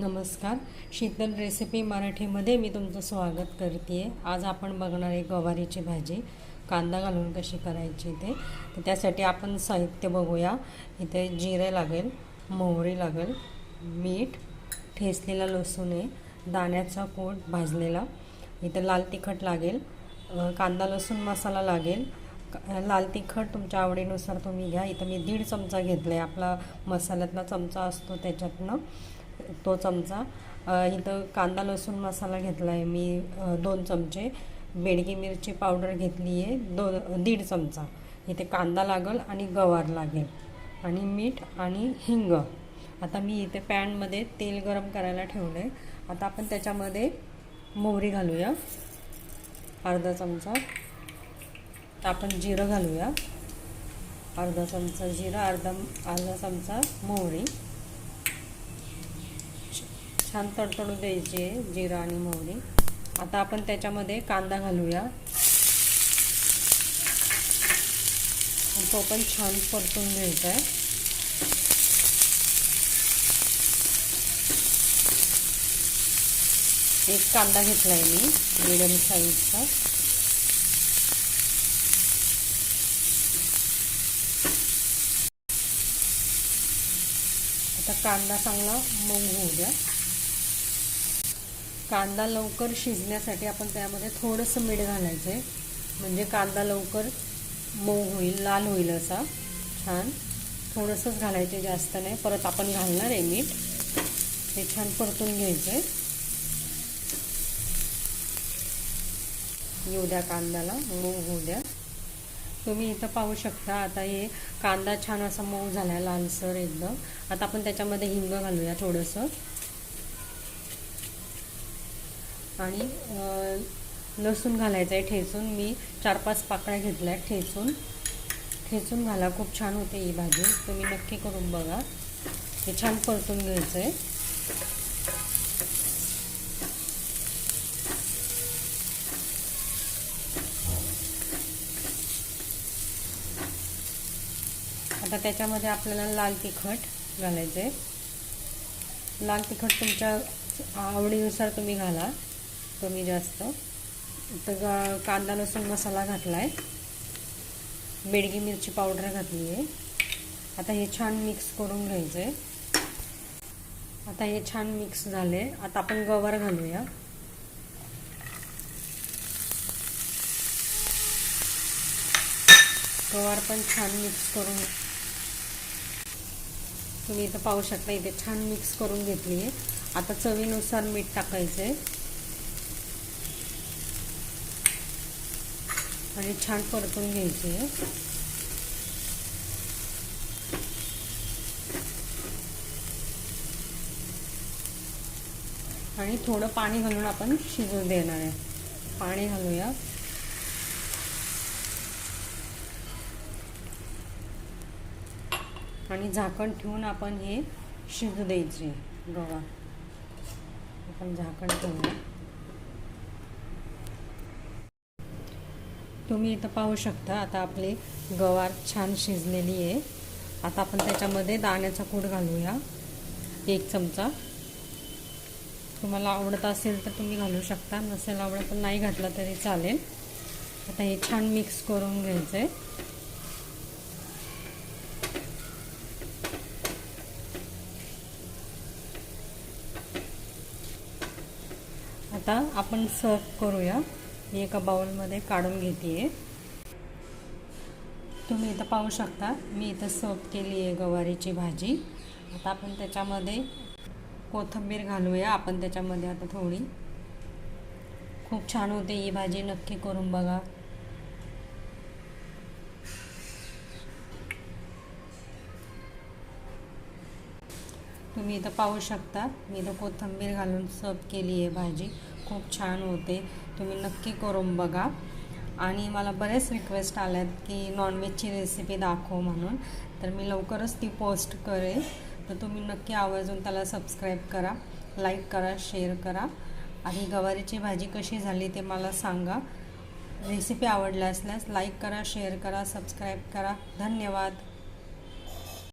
नमस्कार. शीतल रेसिपी मराठीमध्ये मी तुमचं स्वागत करते आहे आज आपण बघणार आहे गवारीची भाजी. कांदा घालून कशी करायची ते. तर त्यासाठी आपण साहित्य बघूया. इथे जिरे लागेल मोहरी लागेल मीठ ठेसलेला लसूण आहे दाण्याचा पोट भाजलेला. इथे लाल तिखट लागेल कांदा लसूण मसाला लागेल. लाल तिखट तुमच्या आवडीनुसार तुम्ही घ्या. इथं मी दीड चमचा घेतला आहे आपला मसाल्यातला चमचा असतो त्याच्यातनं. तो चमचा. इथं कांदा लसूण मसाला घेतला आहे मी दोन चमचे. बेडगी मिरची पावडर घेतली आहे दोन दीड चमचा. इथे कांदा लागेल आणि गवार लागेल आणि मीठ आणि हिंग. आता मी इथे पॅनमध्ये तेल गरम करायला ठेवलं आहे आता आपण त्याच्यामध्ये मोहरी घालूया. अर्धा चमचा. तर आपण जिरं घालूया. अर्धा चमचा जिरं अर्धा अर्धा चमचा मोहरी. छान तडतडू द्यायची आहे जिरा आणि मोहरी. आता आपण त्याच्यामध्ये कांदा घालूया. तो पण छान परतून घ्यायचा आहे एक कांदा घेतला आहे मी मिडियम साईजचा आता कांदा चांगला मऊ होऊ द्या. कांदा लवकर शिजण्यासाठी आपण त्यामध्ये थोडंसं मीठ घालायचं आहे म्हणजे कांदा लवकर मऊ होईल लाल होईल असा. छान. थोडंसंच घालायचे जास्त नाही. परत आपण घालणार आहे मीठ. हे छान परतून घ्यायचं आहे येऊ द्या कांद्याला. मऊ होऊ द्या. तुम्ही इथं पाहू शकता आता हे कांदा छान असा मऊ झाला आहे लालसर एकदम. आता आपण त्याच्यामध्ये हिंग घालूया थोडंसं. आणि लसूण घालायचं आहे ठेचून. मी चार पाच पाकळ्या घेतल्या आहेत ठेचून. ठेचून घाला. खूप छान होते ही भाजी. तुम्ही नक्की करून बघा. हे छान परतून घ्यायचं आहे आता त्याच्यामध्ये आपल्याला लाल तिखट घालायचं आहे लाल तिखट तुमच्या आवडीनुसार तुम्ही घाला. कमी जास्त. तर कांदा लसूण मसाला घातला आहे बेडगी मिरची पावडर घातली आहे. आता हे छान मिक्स करून घ्यायचं आहे आता हे छान मिक्स झाले आता आपण गवार घालूया. गवार पण छान मिक्स करून तुम्ही इथं पाहू शकता इथे छान मिक्स करून घेतली आहे आता चवीनुसार मीठ टाकायचं आहे आणि छान परतून घ्यायचे आणि थोडं पाणी घालून आपण शिजू देणार आहे. पाणी घालूया. आणि झाकण ठेवून आपण हे शिजू द्यायचे. गव्हा आपण झाकण ठेवूया. तुम्ही इथं पाहू शकता आता आपली गवार छान शिजलेली आहे. आता आपण त्याच्यामध्ये दाण्याचा कूट घालूया एक चमचा. तुम्हाला आवडत असेल तर तुम्ही घालू शकता नसेल आवडत तर नाही घातलं तरी चालेल. आता हे छान मिक्स करून घ्यायचं आहे आता आपण सर्व करूया. मी एका बाउलमध्ये काढून घेते आहे तुम्ही इथं पाहू शकता मी इथं सर्व केली आहे गवारीची भाजी. आता आपण त्याच्यामध्ये कोथिंबीर घालूया. आपण त्याच्यामध्ये आता थोडी खूप छान होते ही भाजी नक्की करून बघा. तुम्ही इथं पाहू शकता मी इथं कोथिंबीर घालून सर्व केली आहे भाजी. खूप छान होते. तुम्ही नक्की करून बघा. आणि मला बरेच रिक्वेस्ट आल्यात की नॉनव्हेजची रेसिपी दाखव म्हणून. तर मी लवकरच ती पोस्ट करेल. तर तुम्ही नक्की आवर्जून त्याला सबस्क्राईब करा लाईक करा शेअर करा. आणि गवारीची भाजी कशी झाली ते मला सांगा. रेसिपी आवडल्या असल्यास लाईक करा शेअर करा सबस्क्राईब करा. धन्यवाद.